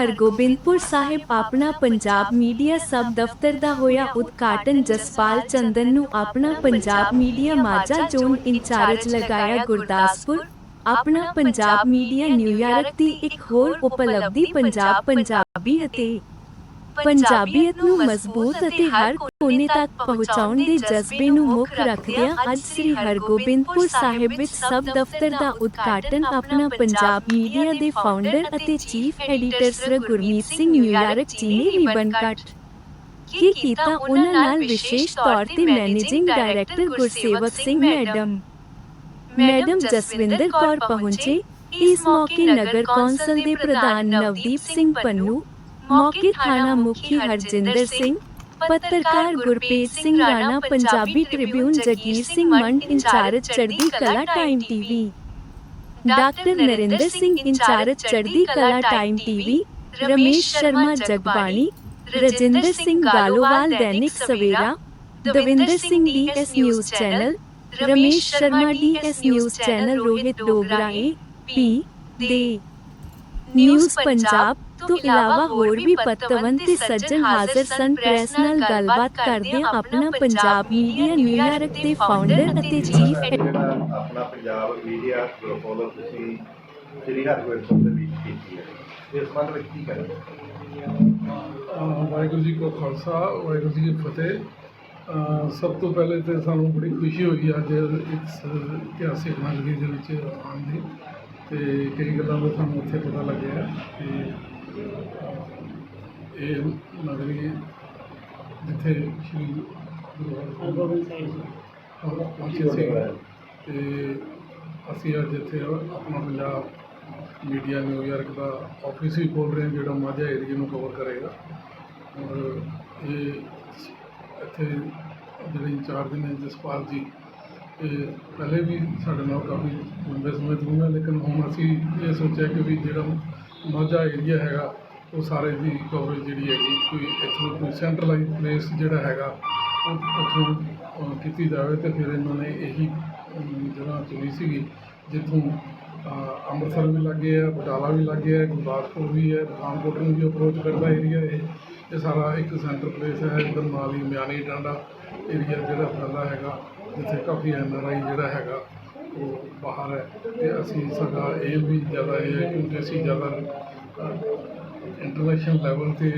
ਹਰਗੋਬਿੰਦਪੁਰ ਸਾਹਿਬ ਆਪਣਾ ਪੰਜਾਬ ਮੀਡੀਆ ਸਬ ਦਫ਼ਤਰ ਦਾ ਹੋਇਆ ਉਦਘਾਟਨ, ਜਸਪਾਲ ਚੰਦਨ ਨੂੰ Apna Punjab media Majha zone incharge ਲਗਾਇਆ ਗੁਰਦਾਸਪੁਰ। ਆਪਣਾ ਪੰਜਾਬ ਮੀਡੀਆ ਨਿਊਯਾਰਕ ਦੀ ਇੱਕ ਹੋਰ ਉਪਲਬਧੀ ਪੰਜਾਬ ਪੰਜਾਬੀ ਅਤੇ ਪੰਜਾਬੀਅਤ ਨੂੰ ਮਜ਼ਬੂਤ ਅਤੇ ਹਰ ਕੋਨੇ ਤੱਕ ਪਹੁੰਚਾਉਣ ਦੇ ਜਜ਼ਬੇ ਨੂੰ ਮੁੱਖ ਰੱਖਦਿਆਂ ਅੱਜ ਸ੍ਰੀ ਹਰਗੋਬਿੰਦਪੁਰ ਸਾਹਿਬ ਵਿੱਚ ਸਬ ਦਫ਼ਤਰ ਦਾ ਉਦਘਾਟਨ ਆਪਣਾ ਪੰਜਾਬ ਮੀਡੀਆ ਦੇ ਫਾਊਂਡਰ ਅਤੇ chief editor sir Gurmeet Singh New York ji ਨੇ ਰਿਬਨ ਕੱਟ ਕੀ ਕੀਤਾ ਉਹਨਾਂ ਨਾਲ ਵਿਸ਼ੇਸ਼ ਤੌਰ ਤੇ managing director Gursewak Singh madam madam Jaswinder Kaur ਪਹੁੰਚੇ। ਇਸ ਮੌਕੇ ਨਗਰ ਕੌਂਸਲ ਦੇ ਪ੍ਰਧਾਨ ਨਵਦੀਪ ਸਿੰਘ ਪੰਨੂ ਮੌਕੇ ਥਾਣਾ ਮੁਖੀ ਹਰਜਿੰਦਰ ਸਿੰਘ ਪੱਤਰਕਾਰ Gurpreet Singh Rana Punjabi Tribune Jagir Singh Mand incharge Chardi Kala time TV doctor Narinder Singh incharge Chardi Kala time TV Ramesh Sharma Jagbani Rajinder Singh Galowal Dainik Savera Davinder Singh DS news channel Ramesh Sharma DS news channel Rohit Dogra A P ਦੇ news Punjab ਤੋਂ ਇਲਾਵਾ ਹੋਰ ਵੀ ਪਤਵੰਤ ਤੇ ਸੱਜਣ ਹਾਜ਼ਰ ਸਨ। Press ਨਾਲ ਗੱਲਬਾਤ ਕਰਦਿਆਂ Apna Punjab media New York ਦੇ ਫਾਊਂਡਰ ਅਤੇ chief Apna Punjab media follow ਤੁਸੀਂ ਸ੍ਰੀ ਹਰਿਗੋਬਿੰਦ ਦੇ ਵਿੱਚ ਕੀਤੀ ਹੈ। ਇਸ ਸੰਬੰਧ ਵਿੱਚ ਕੀ ਅਹ ਵਾਹਿਗੁਰੂ ਜੀ ਕੋ ਖਾਲਸਾ ਵਾਹਿਗੁਰੂ ਜੀ ਕੀ ਫਤਿਹ। ਸਭ ਤੋਂ ਪਹਿਲੇ ਤੇ ਸਾਨੂੰ ਬੜੀ ਖੁਸ਼ੀ ਹੋਈ ਅੱਜ ਇਸ ਇਤਿਹਾਸਿਕ ਨਗਰੀ ਦੇ ਵਿੱਚ ਆਉਣ ਦੀ ਤੇ ਕਈ ਗੱਲਾਂ ਦਾ ਸਾਨੂੰ ਉੱਥੇ ਪਤਾ ਲੱਗਿਆ ਕਿ ਅਹ ਇਹ ਨਗਰੀ ਜਿੱਥੇ ਸ਼੍ਰੀ ਗੁਰੂ ਸਾਹਿਬ ਜੀ ਪਹੁੰਚੇ ਸੀ ਤੇ ਅਸੀਂ ਅੱਜ ਇੱਥੇ Apna Punjab media New York ਦਾ ਆਫਿਸ ਵੀ ਖੋਲ੍ਹ ਰਹੇ ਹਾਂ ਜਿਹੜਾ ਮਾਝਾ ਏਰੀਆ ਨੂੰ ਕਵਰ ਕਰੇਗਾ। ਔਰ ਇਹ ਇੱਥੇ ਜਿਹੜੇ ਇੰਚਾਰਜ ਨੇ ਜਸਪਾਲ ਜੀ ਇਹ ਪਹਿਲੇ ਵੀ ਸਾਡੇ ਨਾਲ ਕਾਫੀ ਲੰਬੇ ਸਮੇਂ ਤੋਂ ਨੇ ਲੇਕਿਨ ਹੁਣ ਅਸੀਂ ਇਹ ਸੋਚਿਆ ਕਿ ਵੀ ਜਿਹੜਾ ਮਾਝਾ ਏਰੀਆ ਹੈਗਾ, ਉਹ ਸਾਰੇ ਦੀ ਕਵਰੇਜ ਜਿਹੜੀ ਹੈਗੀ, ਕੋਈ ਇੱਥੋਂ ਕੋਈ ਸੈਂਟਰਲਾਈਜ਼ ਪਲੇਸ ਜਿਹੜਾ ਹੈਗਾ, ਉਹ ਉੱਥੋਂ ਕੀਤੀ ਜਾਵੇ ਤੇ ਫਿਰ ਇਹਨਾਂ ਨੇ ਇਹੀ ਜਗ੍ਹਾ ਚੁਣੀ ਸੀਗੀ, ਜਿੱਥੋਂ ਅੰਮ੍ਰਿਤਸਰ ਵੀ ਲੱਗੇ ਆ, ਬਟਾਲਾ ਵੀ ਲੱਗੇ ਆ, ਗੁਰਦਾਸਪੁਰ ਵੀ ਹੈ, ਪਠਾਨਕੋਟ ਨੂੰ ਵੀ ਅਪਰੋਚ ਕਰਦਾ ਏਰੀਆ ਇਹ ਇਹ ਸਾਰਾ ਇੱਕ ਸੈਂਟਰ ਪਲੇਸ ਹੈ, ਇੱਧਰ ਨਾਲ ਹੀ ਮਿਆਣੀ ਡਾਂਡਾ ਏਰੀਆ ਜਿਹੜਾ ਫੈਲਾ ਹੈਗਾ, ਜਿੱਥੇ ਕਾਫੀ ਐਨ ਆਰ ਆਈ ਜਿਹੜਾ ਹੈਗਾ ਉਹ ਬਾਹਰ ਹੈ ਤੇ ਅਸੀਂ ਸਾਡਾ ਇਹ ਵੀ ਜ਼ਿਆਦਾ ਇਹ ਹੈ ਕਿਉਂਕਿ ਅਸੀਂ ਜ਼ਿਆਦਾ ਇੰਟਰਨੈਸ਼ਨਲ ਲੈਵਲ ਤੇ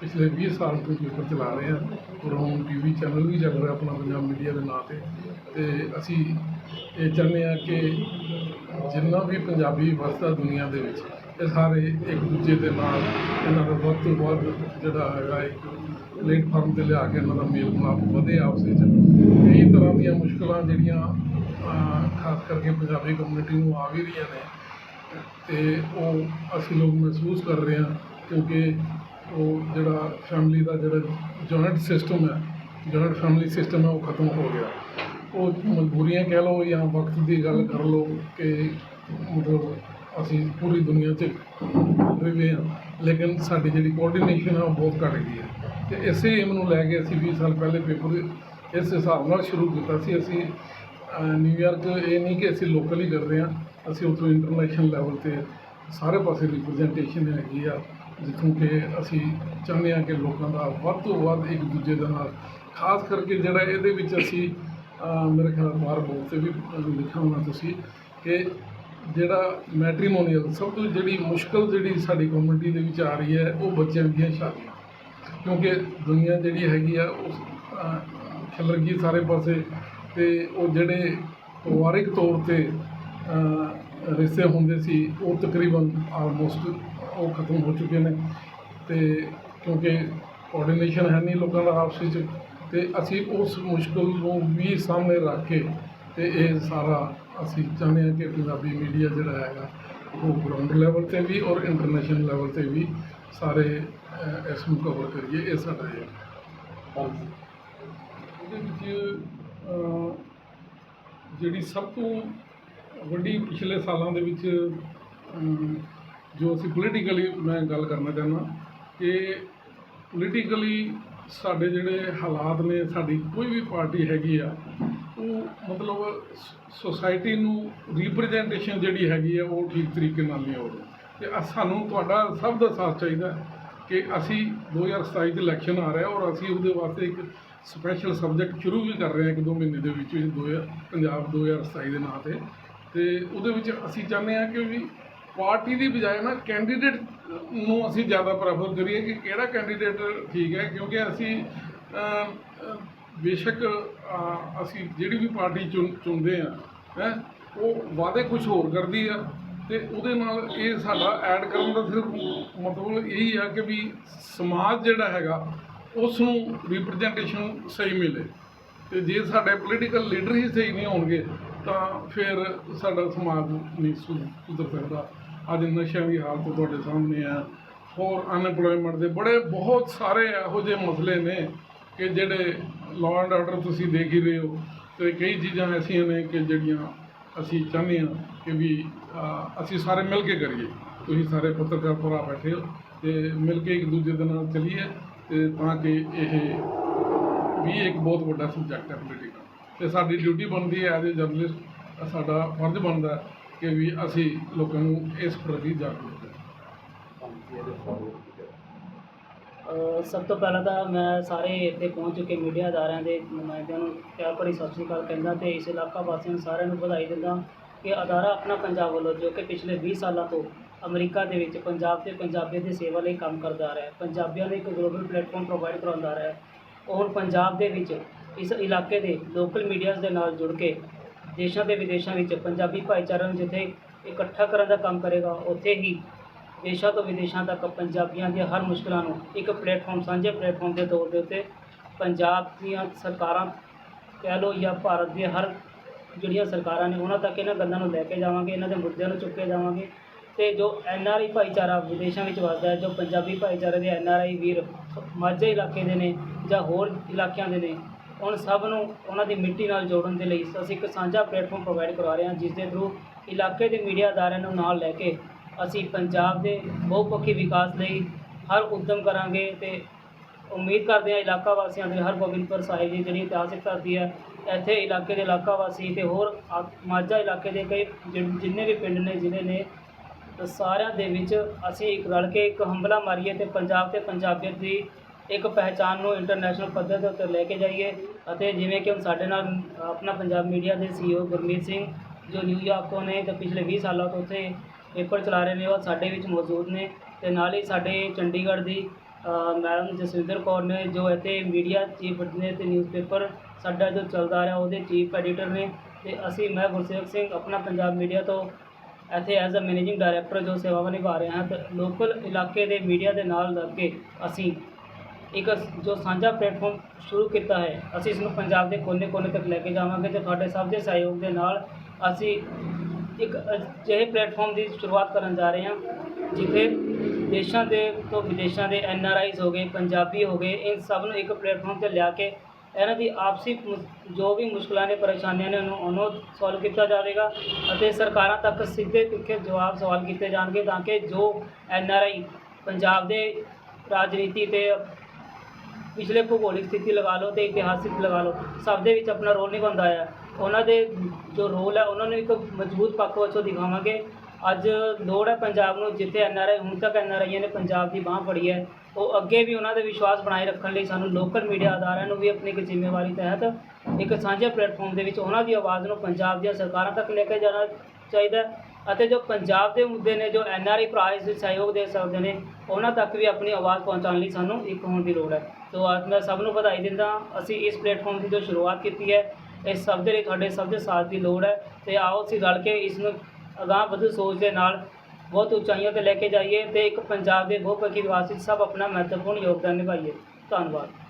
ਪਿਛਲੇ 20 ਸਾਲ ਤੋਂ ਪੇਪਰ ਚਲਾ ਰਹੇ ਹਾਂ। ਔਰ ਹੁਣ ਟੀਵੀ ਚੈਨਲ ਵੀ ਚੱਲ ਰਿਹਾ ਆਪਣਾ ਪੰਜਾਬ ਮੀਡੀਆ ਦੇ ਨਾਂ ਤੇ। ਤੇ ਅਸੀਂ ਇਹ ਚਾਹੁੰਦੇ ਹਾਂ ਕਿ ਜਿੰਨਾ ਵੀ ਪੰਜਾਬੀ ਵਸਦਾ ਦੁਨੀਆ ਦੇ ਵਿੱਚ, ਇਹ ਸਾਰੇ ਇੱਕ ਦੂਜੇ ਦੇ ਨਾਲ ਇਹਨਾਂ ਦਾ ਵੱਧ ਤੋਂ ਵੱਧ ਜਿਹੜਾ ਹੈਗਾ ਇੱਕ ਪਲੇਟਫਾਰਮ ਤੇ ਲਿਆ ਕੇ ਇਹਨਾਂ ਦਾ ਮੇਲ ਮਿਲਾਪ ਵਧੇ ਆਪਸ ਵਿੱਚ। ਕਈ ਤਰ੍ਹਾਂ ਦੀਆਂ ਮੁਸ਼ਕਲਾਂ ਜਿਹੜੀਆਂ ਖਾਸ ਕਰਕੇ ਪੰਜਾਬੀ ਕਮਿਊਨਿਟੀ ਨੂੰ ਆ ਵੀ ਰਹੀਆਂ ਨੇ। ਤੇ ਉਹ ਅਸੀਂ ਲੋਕ ਮਹਿਸੂਸ ਕਰ ਰਹੇ ਹਾਂ, ਕਿਉਂਕਿ ਉਹ ਜਿਹੜਾ ਫੈਮਿਲੀ ਦਾ ਜਿਹੜਾ ਜੁਆਇੰਟ ਸਿਸਟਮ ਹੈ ਜੁਆਇੰਟ ਫੈਮਿਲੀ ਸਿਸਟਮ ਹੈ, ਉਹ ਖਤਮ ਹੋ ਗਿਆ। ਉਹ ਮਜਬੂਰੀਆਂ ਕਹਿ ਲਓ ਜਾਂ ਵਕਤ ਦੀ ਗੱਲ ਕਰ ਲਓ ਕਿ ਮਤਲਬ ਅਸੀਂ ਪੂਰੀ ਦੁਨੀਆ 'ਚ ਰਹੇ ਹਾਂ, ਲੇਕਿਨ ਸਾਡੀ ਜਿਹੜੀ ਕੋਆਰਡੀਨੇਸ਼ਨ ਹੈ, ਉਹ ਬਹੁਤ ਘੱਟ ਗਈ ਹੈ। ਤੇ ਇਸੇ ਏਮ ਨੂੰ ਲੈ ਕੇ ਅਸੀਂ 20 ਸਾਲ ਪਹਿਲੇ ਪੇਪਰ ਇਸ ਹਿਸਾਬ ਨਾਲ ਸ਼ੁਰੂ ਕੀਤਾ ਸੀ। ਅਸੀਂ ਨਿਊਯਾਰਕ ਇਹ ਨਹੀਂ ਕਿ ਅਸੀਂ ਲੋਕਲ ਹੀ ਕਰਦੇ ਹਾਂ, ਅਸੀਂ ਉੱਥੋਂ ਇੰਟਰਨੈਸ਼ਨਲ ਲੈਵਲ ਤੇ ਸਾਰੇ ਪਾਸੇ ਰਿਪਰੈਜ਼ੈਂਟੇਸ਼ਨ ਹੈਗੀ ਆ, ਜਿੱਥੋਂ ਕਿ ਅਸੀਂ ਚਾਹੁੰਦੇ ਹਾਂ ਕਿ ਲੋਕਾਂ ਦਾ ਵੱਧ ਤੋਂ ਵੱਧ ਇੱਕ ਦੂਜੇ ਦੇ ਨਾਲ, ਖਾਸ ਕਰਕੇ ਜਿਹੜਾ ਇਹਦੇ ਵਿੱਚ ਅਸੀਂ ਮੇਰੇ ਖਿਆਲ ਬਾਹਰ ਬੋਲ ਤੇ ਵੀ ਲਿਖਿਆ ਹੋਣਾ ਤੁਸੀਂ ਕਿ ਜਿਹੜਾ ਮੈਟਰੀਮੋਨੀਅਲ ਸਭ ਤੋਂ ਜਿਹੜੀ ਮੁਸ਼ਕਲ ਜਿਹੜੀ ਸਾਡੀ ਕਮਿਊਨਿਟੀ ਦੇ ਵਿੱਚ ਆ ਰਹੀ ਹੈ, ਉਹ ਬੱਚਿਆਂ ਦੀਆਂ ਸ਼ਾਦੀਆਂ। ਕਿਉਂਕਿ ਦੁਨੀਆ ਜਿਹੜੀ ਹੈਗੀ ਆ, ਉਸ ਖਿਲਰ ਗਈ ਸਾਰੇ ਪਾਸੇ ਤੇ ਉਹ ਜਿਹੜੇ ਪਰਿਵਾਰਿਕ ਤੌਰ ਤੇ ਰਿਸ਼ਤੇ ਹੁੰਦੇ ਸੀ, ਉਹ ਤਕਰੀਬਨ ਆਲਮੋਸਟ ਉਹ ਖਤਮ ਹੋ ਚੁੱਕੇ ਨੇ। ਤੇ ਕਿਉਂਕਿ ਕੋਆਰਡੀਨੇਸ਼ਨ ਹੈ ਨਹੀਂ ਲੋਕਾਂ ਦਾ ਆਪਸ ਵਿੱਚ, ਤੇ ਅਸੀਂ ਉਸ ਮੁਸ਼ਕਲ ਨੂੰ ਵੀ ਸਾਹਮਣੇ ਰੱਖ ਕੇ ਤੇ ਇਹ ਸਾਰਾ ਅਸੀਂ ਚਾਹੁੰਦੇ ਹਾਂ ਕਿ ਪੰਜਾਬੀ ਮੀਡੀਆ ਜਿਹੜਾ ਹੈਗਾ, ਉਹ ਗਰਾਊਂਡ ਲੈਵਲ ਤੇ ਵੀ ਔਰ ਇੰਟਰਨੈਸ਼ਨਲ ਲੈਵਲ ਤੇ ਵੀ ਸਾਰੇ ਇਸ ਨੂੰ ਕਵਰ ਕਰੀਏ, ਇਹ ਸਾਡਾ ਹੈ। ਇਹਦੇ ਵਿੱਚ ਜਿਹੜੀ ਸਭ ਤੋਂ ਵੱਡੀ ਪਿਛਲੇ ਸਾਲਾਂ ਦੇ ਵਿੱਚ ਜੋ ਅਸੀਂ ਪੋਲੀਟੀਕਲੀ ਮੈਂ ਗੱਲ ਕਰਨਾ ਚਾਹੁੰਦਾ, ਕਿ ਪੋਲੀਟੀਕਲੀ ਸਾਡੇ ਜਿਹੜੇ ਹਾਲਾਤ ਨੇ, ਸਾਡੀ ਕੋਈ ਵੀ ਪਾਰਟੀ ਹੈਗੀ ਆ, ਉਹ ਮਤਲਬ ਸੁਸਾਇਟੀ ਨੂੰ ਰਿਪਰੈਜ਼ੈਂਟੇਸ਼ਨ ਜਿਹੜੀ ਹੈਗੀ ਆ, ਉਹ ਠੀਕ ਤਰੀਕੇ ਨਾਲ ਨਹੀਂ ਹੋ ਰਹੀ। ਤੇ ਸਾਨੂੰ ਤੁਹਾਡਾ ਸਭ ਦਾ ਸਾਥ ਚਾਹੀਦਾ ਕਿ ਅਸੀਂ 2027 ਚ ਇਲੈਕਸ਼ਨ ਆ ਰਿਹਾ ਔਰ ਅਸੀਂ ਉਹਦੇ ਵਾਸਤੇ ਇੱਕ ਸਪੈਸ਼ਲ ਸਬਜੈਕਟ ਸ਼ੁਰੂ ਵੀ ਕਰ ਰਹੇ ਹਾਂ ਇੱਕ ਦੋ ਮਹੀਨੇ ਦੇ ਵਿੱਚ ਵਿੱਚ ਦੋ ਹਜ਼ਾਰ- ਪੰਜਾਬ 2027 ਦੇ ਨਾਂ ਤੇ। ਤੇ ਉਹਦੇ ਵਿੱਚ ਅਸੀਂ ਚਾਹੁੰਦੇ ਹਾਂ ਕਿ ਵੀ ਪਾਰਟੀ ਦੀ ਬਜਾਏ ਨਾ ਕੈਂਡੀਡੇਟ ਨੂੰ ਅਸੀਂ ਜ਼ਿਆਦਾ ਪ੍ਰੈਫਰ ਕਰੀਏ ਕਿ ਕਿਹੜਾ ਕੈਂਡੀਡੇਟ ਠੀਕ ਹੈ, ਕਿਉਂਕਿ ਅਸੀਂ ਬੇਸ਼ੱਕ ਅਸੀਂ ਜਿਹੜੀ ਵੀ ਪਾਰਟੀ ਚੁਣ, ਚੁਣਦੇ ਆ ਹੈ, ਉਹ ਵਾਅਦੇ ਕੁਝ ਹੋਰ ਕਰਦੀ ਆ। ਤੇ ਉਹਦੇ ਨਾਲ ਇਹ ਸਾਡਾ ਐਡ ਕਰਨ ਦਾ ਸਿਰਫ ਮਤਲਬ ਇਹੀ ਆ ਕਿ ਵੀ ਸਮਾਜ ਜਿਹੜਾ ਹੈਗਾ ਉਸ ਨੂੰ ਰਿਪਰੈਜ਼ੈਂਟੇਸ਼ਨ ਸਹੀ ਮਿਲੇ। ਤੇ ਜੇ ਸਾਡੇ ਪੋਲੀਟੀਕਲ ਲੀਡਰ ਹੀ ਸਹੀ ਨਹੀਂ ਹੋਣਗੇ, ਤਾਂ ਫਿਰ ਸਾਡਾ ਸਮਾਜ ਨਹੀਂ ਸੁ- ਸੁਧਰ ਸਕਦਾ। ਅੱਜ ਨਸ਼ਿਆਂ ਦੀ ਹਾਲਤ ਤੁਹਾਡੇ ਸਾਹਮਣੇ ਆ। ਹੋਰ ਅਨਪਲੋਇਮੈਂਟ ਦੇ ਬੜੇ ਬਹੁਤ ਸਾਰੇ ਇਹੋ ਜਿਹੇ ਮਸਲੇ ਨੇ ਕਿ ਜਿਹੜੇ ਲਾਅ ਐਂਡ ਆਰਡਰ ਤੁਸੀਂ ਦੇਖ ਹੀ ਰਹੇ ਹੋ। ਤੇ ਕਈ ਚੀਜ਼ਾਂ ਐਸੀਆਂ ਨੇ ਕਿ ਜਿਹੜੀਆਂ ਅਸੀਂ ਚਾਹੁੰਦੇ ਹਾਂ ਕਿ ਵੀ ਅਸੀਂ ਸਾਰੇ ਮਿਲ ਕੇ ਕਰੀਏ। ਤੁਸੀਂ ਸਾਰੇ ਪੱਤਰਕਾਰ ਭਰਾ ਬੈਠੇ ਹੋ ਤੇ ਮਿਲ ਕੇ ਇੱਕ ਦੂਜੇ ਦੇ ਨਾਲ ਚੱਲੀਏ। ਤੇ ਤਾਂ ਕਿ ਇਹ ਵੀ ਇੱਕ ਬਹੁਤ ਵੱਡਾ ਸਬਜੈਕਟ ਹੈ ਪੋਲੀਟੀਕਲ ਤੇ ਸਾਡੀ ਡਿਊਟੀ ਬਣਦੀ ਹੈ ਐਜ਼ ਅ ਜਰਨਲਿਸਟ ਸਾਡਾ ਫਰਜ਼ ਬਣਦਾ ਕਿ ਵੀ ਅਸੀਂ ਲੋਕਾਂ ਨੂੰ ਇਸ ਪ੍ਰਤੀ ਜਾਗਰੂਕ ਕਰੀਏ। ਸਭ ਤੋਂ ਪਹਿਲਾਂ ਤਾਂ ਮੈਂ ਸਾਰੇ ਇੱਥੇ ਪਹੁੰਚ ਚੁੱਕੇ ਮੀਡੀਆ ਅਦਾਰਿਆਂ ਦੇ ਨੁਮਾਇੰਦਿਆਂ ਨੂੰ ਪਿਆਰ ਭਰੀ ਸਤਿ ਸ਼੍ਰੀ ਅਕਾਲ ਕਹਿੰਦਾ ਤੇ ਇਸ ਇਲਾਕਾ ਵਾਸੀਆਂ ਨੂੰ ਸਾਰਿਆਂ ਨੂੰ ਵਧਾਈ ਦਿੰਦਾ ਕਿ ਅਦਾਰਾ ਆਪਣਾ ਪੰਜਾਬ ਵੱਲੋਂ ਜੋ ਕਿ ਪਿਛਲੇ 20 ਸਾਲਾਂ ਤੋਂ ਅਮਰੀਕਾ ਦੇ ਵਿੱਚ ਪੰਜਾਬ ਤੇ ਪੰਜਾਬੀਆਂ ਦੀ ਸੇਵਾ ਲਈ ਕੰਮ ਕਰਦਾ ਆ ਰਿਹਾ ਹੈ। ਪੰਜਾਬੀਆਂ ਨੂੰ ਇੱਕ ਗਲੋਬਲ ਪਲੇਟਫਾਰਮ ਪ੍ਰੋਵਾਈਡ ਕਰਾਉਂਦਾ ਆ ਰਿਹਾ ਹੈ। ਉਹ ਹੁਣ ਪੰਜਾਬ ਦੇ ਵਿੱਚ ਇਸ ਇਲਾਕੇ ਦੇ ਲੋਕਲ ਮੀਡੀਆਜ਼ ਦੇ ਨਾਲ ਜੁੜ ਕੇ ਦੇਸ਼ਾਂ ਤੇ ਵਿਦੇਸ਼ਾਂ ਵਿੱਚ ਪੰਜਾਬੀ ਭਾਈਚਾਰੇ ਨੂੰ ਜਿੱਥੇ ਇਕੱਠਾ ਕਰਨ ਦਾ ਕੰਮ ਕਰੇਗਾ, ਉੱਥੇ ਹੀ ਦੇਸ਼ਾਂ ਤੋਂ ਵਿਦੇਸ਼ਾਂ ਤੱਕ ਪੰਜਾਬੀਆਂ ਦੀਆਂ ਹਰ ਮੁਸ਼ਕਲਾਂ ਨੂੰ ਇੱਕ ਪਲੇਟਫਾਰਮ ਸਾਂਝੇ ਪਲੇਟਫਾਰਮ ਦੇ ਤੌਰ ਦੇ ਉੱਤੇ ਪੰਜਾਬ ਦੀਆਂ ਸਰਕਾਰਾਂ ਕਹਿ ਲਓ ਜਾਂ ਭਾਰਤ ਦੀਆਂ ਹਰ ਜਿਹੜੀਆਂ ਸਰਕਾਰਾਂ ਨੇ, ਉਹਨਾਂ ਤੱਕ ਇਹਨਾਂ ਗੱਲਾਂ ਨੂੰ ਲੈ ਕੇ ਜਾਵਾਂਗੇ, ਇਹਨਾਂ ਦੇ ਮੁੱਦਿਆਂ ਨੂੰ ਚੁੱਕੇ ਜਾਵਾਂਗੇ। ਤੇ ਜੋ ਐਨ ਆਰ ਆਈ ਭਾਈਚਾਰਾ ਵਿਦੇਸ਼ਾਂ ਵਿੱਚ ਵੱਸਦਾ ਹੈ, ਜੋ ਪੰਜਾਬੀ ਭਾਈਚਾਰੇ ਦੇ ਐਨ ਆਰ ਆਈ ਵੀਰ ਮਾਝੇ ਇਲਾਕੇ ਦੇ ਨੇ ਜਾਂ ਹੋਰ ਇਲਾਕਿਆਂ ਦੇ ਨੇ ਉਹਨਾਂ ਸਭ ਨੂੰ ਉਹਨਾਂ ਦੀ ਮਿੱਟੀ ਨਾਲ ਜੋੜਨ ਦੇ ਲਈ ਅਸੀਂ ਇੱਕ ਸਾਂਝਾ ਪਲੇਟਫਾਰਮ ਪ੍ਰੋਵਾਈਡ ਕਰਵਾ ਰਹੇ ਹਾਂ, ਜਿਸ ਦੇ ਥਰੂ ਇਲਾਕੇ ਦੇ ਮੀਡੀਆ ਅਦਾਰਿਆਂ ਨੂੰ ਨਾਲ ਲੈ ਕੇ ਅਸੀਂ ਪੰਜਾਬ ਦੇ ਬਹੁਪੱਖੀ ਵਿਕਾਸ ਲਈ ਹਰ ਉਦਮ ਕਰਾਂਗੇ ਤੇ ਉਮੀਦ ਕਰਦੇ ਹਾਂ ਇਲਾਕਾ ਵਾਸੀਆਂ ਦੇ ਹਰ ਗੋਬਿੰਦਪੁਰ ਸਾਹਿਬ ਦੀ ਜਿਹੜੀ ਇਤਿਹਾਸਿਕ ਧਰਤੀ ਹੈ, ਇੱਥੇ ਇਲਾਕੇ ਦੇ ਇਲਾਕਾ ਵਾਸੀ ਤੇ ਹੋਰ ਮਾਝਾ ਇਲਾਕੇ ਦੇ ਕਈ ਜਿ- ਜਿੰਨੇ ਵੀ ਪਿੰਡ ਨੇ, ਜ਼ਿਲ੍ਹੇ ਨੇ ਸਾਰਿਆਂ ਦੇ ਵਿੱਚ ਅਸੀਂ ਇੱਕ ਰਲ ਕੇ ਇੱਕ ਹੰਬਲਾ ਮਾਰੀਏ ਤੇ ਪੰਜਾਬ ਤੇ ਪੰਜਾਬੀਅਤ ਦੀ ਇੱਕ ਪਹਿਚਾਨ ਨੂੰ ਇੰਟਰਨੈਸ਼ਨਲ ਪੱਧਰ ਦੇ ਉੱਤੇ ਲੈ ਕੇ ਜਾਈਏ ਅਤੇ ਜਿਵੇਂ ਕਿ ਹੁਣ ਸਾਡੇ ਨਾਲ ਆਪਣਾ ਪੰਜਾਬ ਮੀਡੀਆ ਦੇ ਸੀਈਓ ਗੁਰਮੀਤ ਸਿੰਘ, ਜੋ ਨਿਊਯਾਰਕ ਤੋਂ ਨੇ ਤੇ ਪਿਛਲੇ 20 ਸਾਲਾਂ ਤੋਂ ਉੱਥੇ ਪੇਪਰ ਚਲਾ ਰਹੇ ਨੇ, ਉਹ ਸਾਡੇ ਵਿੱਚ ਮੌਜੂਦ ਨੇ ਤੇ ਨਾਲ ਹੀ ਸਾਡੇ ਚੰਡੀਗੜ੍ਹ ਦੀ ਮੈਡਮ ਜਸਵਿੰਦਰ ਕੌਰ ਨੇ ਜੋ ਇੱਥੇ ਮੀਡੀਆ ਚੀਫ ਨੇ ਤੇ ਨਿਊਜ਼ਪੇਪਰ ਸਾਡਾ ਜੋ ਚੱਲਦਾ ਰਿਹਾ, ਉਹਦੇ ਚੀਫ ਐਡੀਟਰ ਨੇ ਤੇ ਅਸੀਂ ਮੈਂ ਗੁਰਸੇਵਕ ਸਿੰਘ ਆਪਣਾ ਪੰਜਾਬ ਮੀਡੀਆ ਤੋਂ ਇੱਥੇ ਐਜ਼ ਅ ਮੈਨੇਜਿੰਗ ਡਾਇਰੈਕਟਰ ਜੋ ਸੇਵਾਵਾਂ ਨਿਭਾ ਰਹੇ ਹਾਂ ਤੇ ਲੋਕਲ ਇਲਾਕੇ ਦੇ ਮੀਡੀਆ ਦੇ ਨਾਲ ਲੱਗ ਕੇ ਅਸੀਂ ਇੱਕ ਜੋ ਸਾਂਝਾ ਪਲੇਟਫਾਰਮ ਸ਼ੁਰੂ ਕੀਤਾ ਹੈ, ਅਸੀਂ ਇਸ ਨੂੰ ਪੰਜਾਬ ਦੇ ਕੋਨੇ-ਕੋਨੇ ਤੱਕ ਲੈ ਕੇ ਜਾਵਾਂਗੇ, ਤੇ ਤੁਹਾਡੇ ਸਭ ਦੇ ਸਹਿਯੋਗ ਦੇ ਨਾਲ ਅਸੀਂ ਇੱਕ ਅਜਿਹੇ ਪਲੇਟਫਾਰਮ ਦੀ ਸ਼ੁਰੂਆਤ ਕਰਨ ਜਾ ਰਹੇ ਹਾਂ, ਜਿੱਥੇ ਦੇਸ਼ਾਂ ਦੇ ਤੋਂ ਵਿਦੇਸ਼ਾਂ ਦੇ ਐਨ ਆਰ ਆਈਜ਼ ਹੋ ਗਏ, ਪੰਜਾਬੀ ਹੋ ਗਏ ਇਹ ਸਭ ਨੂੰ ਇੱਕ ਪਲੇਟਫਾਰਮ ਤੇ ਲਿਆ ਕੇ ਇਹਨਾਂ ਦੀ ਆਪਸੀ ਮੁ- ਜੋ ਵੀ ਮੁਸ਼ਕਲਾਂ ਨੇ, ਪਰੇਸ਼ਾਨੀਆਂ ਨੇ, ਉਹਨੂੰ ਉਹਨੂੰ ਸੋਲਵ ਕੀਤਾ ਜਾਵੇਗਾ ਅਤੇ ਸਰਕਾਰਾਂ ਤੱਕ ਸਿੱਧੇ ਤਿੱਖੇ ਜਵਾਬ ਸਵਾਲ ਕੀਤੇ ਜਾਣਗੇ ਤਾਂ ਕਿ ਜੋ ਐਨ ਆਰ ਆਈ ਪੰਜਾਬ ਦੇ ਰਾਜਨੀਤੀ ਤੇ ਪਿਛਲੇ ਭੂਗੋਲਿਕ ਸਥਿਤੀ ਲਗਾ ਲਓ ਤੇ ਇਤਿਹਾਸਿਕ ਲਗਾ ਲਓ, ਸਭ ਦੇ ਵਿੱਚ ਆਪਣਾ ਰੋਲ ਨਿਭਾਉਂਦਾ ਹੈ ਉਹਨਾਂ ਦੇ ਜੋ ਰੋਲ ਹੈ ਉਹਨਾਂ ਨੂੰ ਇੱਕ ਮਜ਼ਬੂਤ ਪੱਖ ਵਜੋਂ ਦਿਖਾਵਾਂਗੇ। ਅੱਜ ਲੋੜ ਹੈ ਪੰਜਾਬ ਨੂੰ ਜਿੱਥੇ ਐਨ ਆਰ ਆਈ, ਹੁਣ ਤੱਕ ਐਨ ਆਰ ਆਈਆਂ ਨੇ ਪੰਜਾਬ ਦੀ ਬਾਹ ਫੜੀ ਹੈ ਉਹ ਅੱਗੇ ਵੀ ਉਹਨਾਂ ਦੇ ਵਿਸ਼ਵਾਸ ਬਣਾਏ ਰੱਖਣ ਲਈ ਸਾਨੂੰ ਲੋਕਲ ਮੀਡੀਆ ਅਦਾਰਿਆਂ ਨੂੰ ਵੀ ਆਪਣੀ ਇੱਕ ਜ਼ਿੰਮੇਵਾਰੀ ਤਹਿਤ ਇੱਕ ਸਾਂਝੇ ਪਲੇਟਫਾਰਮ ਦੇ ਵਿੱਚ ਉਹਨਾਂ ਦੀ ਆਵਾਜ਼ ਨੂੰ ਪੰਜਾਬ ਦੀਆਂ ਸਰਕਾਰਾਂ ਤੱਕ ਲੈ ਕੇ ਜਾਣਾ ਚਾਹੀਦਾ ਅਤੇ ਜੋ ਪੰਜਾਬ ਦੇ ਮੁੱਦੇ ਨੇ, ਜੋ ਐਨ ਆਰ ਆਈ ਭਰਾ ਇਸ ਵਿੱਚ ਸਹਿਯੋਗ ਦੇ ਸਕਦੇ ਨੇ, ਉਹਨਾਂ ਤੱਕ ਵੀ ਆਪਣੀ ਆਵਾਜ਼ ਪਹੁੰਚਾਉਣ ਲਈ ਸਾਨੂੰ ਇੱਕ ਹੋਣ ਦੀ ਲੋੜ ਹੈ। ਸੋ ਅੱਜ ਮੈਂ ਸਭ ਨੂੰ ਵਧਾਈ ਦਿੰਦਾ ਅਸੀਂ ਇਸ ਪਲੇਟਫਾਰਮ ਦੀ ਜੋ ਸ਼ੁਰੂਆਤ ਕੀਤੀ ਹੈ ਇਸ ਸਭ ਦੇ ਲਈ ਤੁਹਾਡੇ ਸਭ ਦੇ ਸਾਥ ਦੀ ਲੋੜ ਹੈ। ਤੇ ਆਓ ਅਸੀਂ ਰਲ ਕੇ ਇਸ ਨੂੰ ਅਗਾਂਹ ਵਧੂ ਸੋਚ ਦੇ ਨਾਲ ਬਹੁਤ ਉਚਾਈਆਂ ਤੇ ਲੈ ਕੇ ਜਾਈਏ ਤੇ ਇੱਕ ਪੰਜਾਬ ਦੇ ਬਹੁਪੱਖੀ ਵਿਕਾਸ ਵਿੱਚ ਸਭ ਆਪਣਾ ਮਹੱਤਵਪੂਰਨ ਯੋਗਦਾਨ ਨਿਭਾਈਏ। ਧੰਨਵਾਦ।